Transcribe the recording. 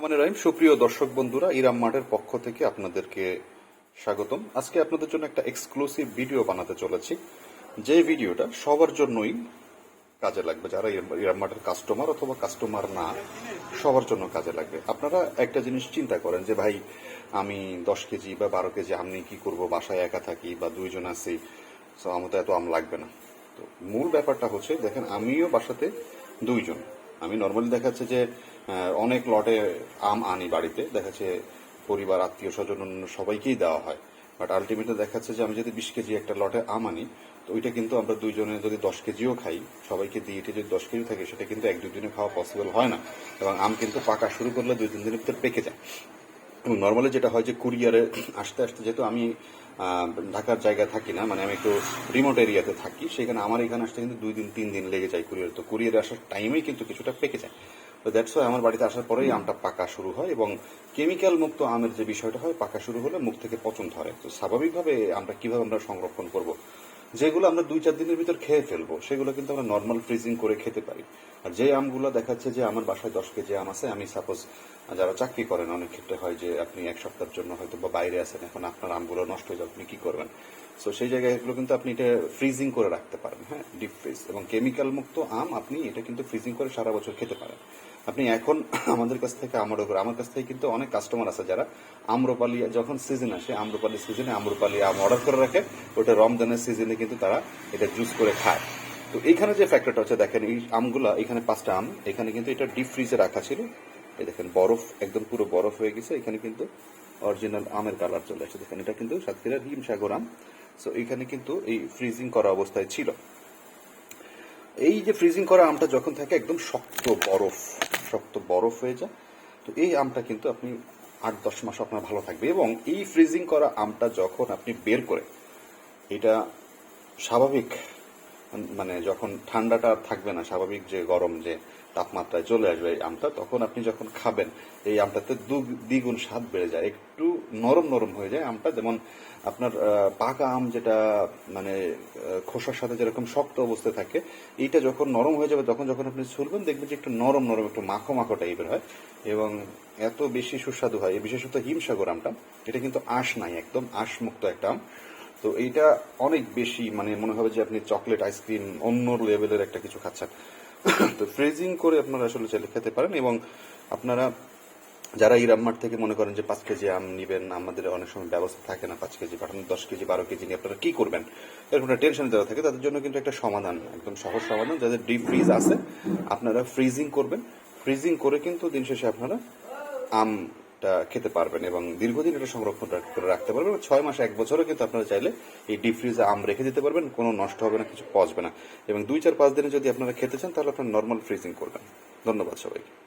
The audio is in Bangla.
মানে রহিম, সুপ্রিয় দর্শক বন্ধুরা, ইরাম মাঠের পক্ষ থেকে আপনাদেরকে স্বাগতম। আজকে আপনাদের জন্য একটা এক্সক্লুসিভ ভিডিও বানাতে চলেছি। যে ভিডিওটা সবার জন্যই কাজে লাগবে। যারা ইরাম- মাঠের কাস্টমার অথবা কাস্টমার না, সবার জন্য কাজে লাগবে। আপনারা একটা জিনিস চিন্তা করেন যে, ভাই, আমি দশ কেজি বা বারো কেজি আমি কি করব? বাসায় একা থাকি বা দুইজন আছি আমার তো এত আম লাগবে না। তো মূল ব্যাপারটা হচ্ছে, দেখেন, আমিও বাসাতে দুইজন। আমি নর্মালি দেখাচ্ছে যে অনেক লটে আম আনি বাড়িতে। দেখাচ্ছে পরিবার, আত্মীয় স্বজন অন্য সবাইকেই দেওয়া হয়। বাট আলটিমেটলি দেখাচ্ছে যে আমি যদি বিশ কেজি একটা লটে আম আনি, তো ওইটা কিন্তু আমরা দুইজনে যদি দশ কেজিও খাই, সবাইকে দিয়ে এটা যদি দশ কেজি থাকে, সেটা কিন্তু এক দুই দিনে খাওয়া পসিবল হয় না। এবং আম কিন্তু পাকা শুরু করলে দুই তিন দিনের ভিতর পেকে যায়। এবং নর্মালি যেটা হয় যে কুরিয়ারে আসতে আসতে যেহেতু আমি ঢাকার জায়গায় থাকি না মানে আমি একটু রিমোট এরিয়াতে থাকি, সেখানে আমার এখানে আসতে কিন্তু দুই দিন, তিন দিন লেগে যায় কুরিয়ার তো কুরিয়ারে আসার টাইমেই কিন্তু কিছুটা পেকে যায়। তো দ্যাটস ওয়াই আমার বাড়িতে আসার পরেই আমটা পাকা শুরু হয় এবং কেমিক্যাল মুক্ত আমের যে বিষয়টা হয় পাকা শুরু হলে মুখ থেকে পচন ধরে। তো স্বাভাবিকভাবে আমরা কীভাবে আমরা সংরক্ষণ করব? যেগুলো আমরা দুই চার দিনের ভিতর খেয়ে ফেলব সেগুলো কিন্তু আমরা নর্মাল ফ্রিজিং করে খেতে পারি। আর যে আমগুলো দেখাচ্ছে যে আমার বাসায় দশ কেজি আম আছে আমি সাপোজ যারা চাকরি করেন অনেক ক্ষেত্রে হয় যে আপনি এক সপ্তাহের জন্য হয়তো বা বাইরে আছেন এখন আপনার আমগুলো নষ্ট হয়ে যাবে আপনি কি করবেন? সো সেই জায়গায় এগুলো কিন্তু আপনি এটা ফ্রিজিং করে রাখতে পারেন হ্যাঁ ডিপ ফ্রিজ এবং কেমিক্যাল মুক্ত আম আপনি এটা কিন্তু ফ্রিজিং করে সারা বছর খেতে পারেন। আপনি এখন আমাদের কাছ থেকে আমার উপর, আমার কাছ থেকে কিন্তু অনেক কাস্টমার আছে যারা আম্রপালি, যখন সিজন আসে, আম্রপালি সিজনে আম্রপালি আম অর্ডার করে রাখে, ওটা রমজানের সিজনে কিন্তু তারা এটা জুস করে খায়। তো এইখানে যে ফ্যাক্টরটা হচ্ছে, দেখেন এই আমগুলা, এখানে পাঁচটা আম, এখানে কিন্তু এটা ডিপ ফ্রিজে রাখা ছিল। এই দেখেন, বরফ, একদম পুরো বরফ হয়ে গেছে, এখানে কিন্তু অরিজিনাল আমের কালার চলে আসছে দেখেন, এটা কিন্তু সাতক্ষীরা সাতক্ষীরার হিমসাগর আম। সো এখানে কিন্তু এই ফ্রিজিং করা অবস্থায় ছিল। এই যে ফ্রিজিং করা আমটা যখন থাকে, একদম শক্ত বরফ। শক্ত বরফ হয়ে যায়। তো এই আমটা কিন্তু আপনি আট, দশ মাস আপনার ভালো থাকবে এবং এই ফ্রিজিং করা আমটা যখন আপনি বের করে, এটা স্বাভাবিক মানে যখন ঠান্ডাটা থাকবে না, স্বাভাবিক যে গরম যে তাপমাত্রায় চলে আসবে এই আমটা, তখন আপনি যখন খাবেন, এই আমটাতে দু- দ্বিগুণ স্বাদ বেড়ে যায়। একটু নরম নরম হয়ে যায় আমটা, যেমন আপনার পাকা আম যেটা মানে খোসার সাথে যেরকম শক্ত অবস্থায় থাকে, এইটা যখন নরম হয়ে যাবে, তখন যখন আপনি ছুলবেন, দেখবেন যে একটু নরম নরম, একটু মাখো মাখো টাইপের হয় এবং এত বেশি সুস্বাদু হয়। বিশেষত হিমসাগর আমটা, এটা কিন্তু আঁশ নাই, একদম আঁশ মুক্ত একটা আম। তো এইটা অনেক বেশি মানে মনে হবে যে আপনি চকলেট, আইসক্রিম, অন্য লেভেলের একটা কিছু খাচ্ছেন। তো ফ্রিজিং করে আপনারা আসলে চাইলে খেতে পারেন এবং আপনারা, যারা ইরামমার থেকে মনে করেন যে পাঁচ কেজি আম নিবেন, আমাদের অনেক সময় ব্যবস্থা থাকে না পাঁচ কেজি পাঠানো, দশ কেজি, বারো কেজি নিয়ে আপনারা কি করবেন? এরকম একটা টেনশন দেওয়া থাকে, তাদের জন্য কিন্তু একটা সমাধান, একদম সহজ সমাধান, যাদের ডিপ ফ্রিজ আছে, আপনারা ফ্রিজিং করবেন। ফ্রিজিং করে কিন্তু দিন শেষে আপনারা আমটা খেতে পারবেন এবং দীর্ঘদিন এটা সংরক্ষণ করে রাখতে পারবেন ছয় মাস, এক বছরও কিন্তু আপনারা চাইলে এই ডিপ ফ্রিজে আম রেখে দিতে পারবেন, কোনো নষ্ট হবে না, কিছু পচবে না। এবং দুই, চার, পাঁচ দিনে যদি আপনারা খেতে চান, তাহলে আপনারা নর্মাল ফ্রিজিং করবেন। ধন্যবাদ সবাইকে।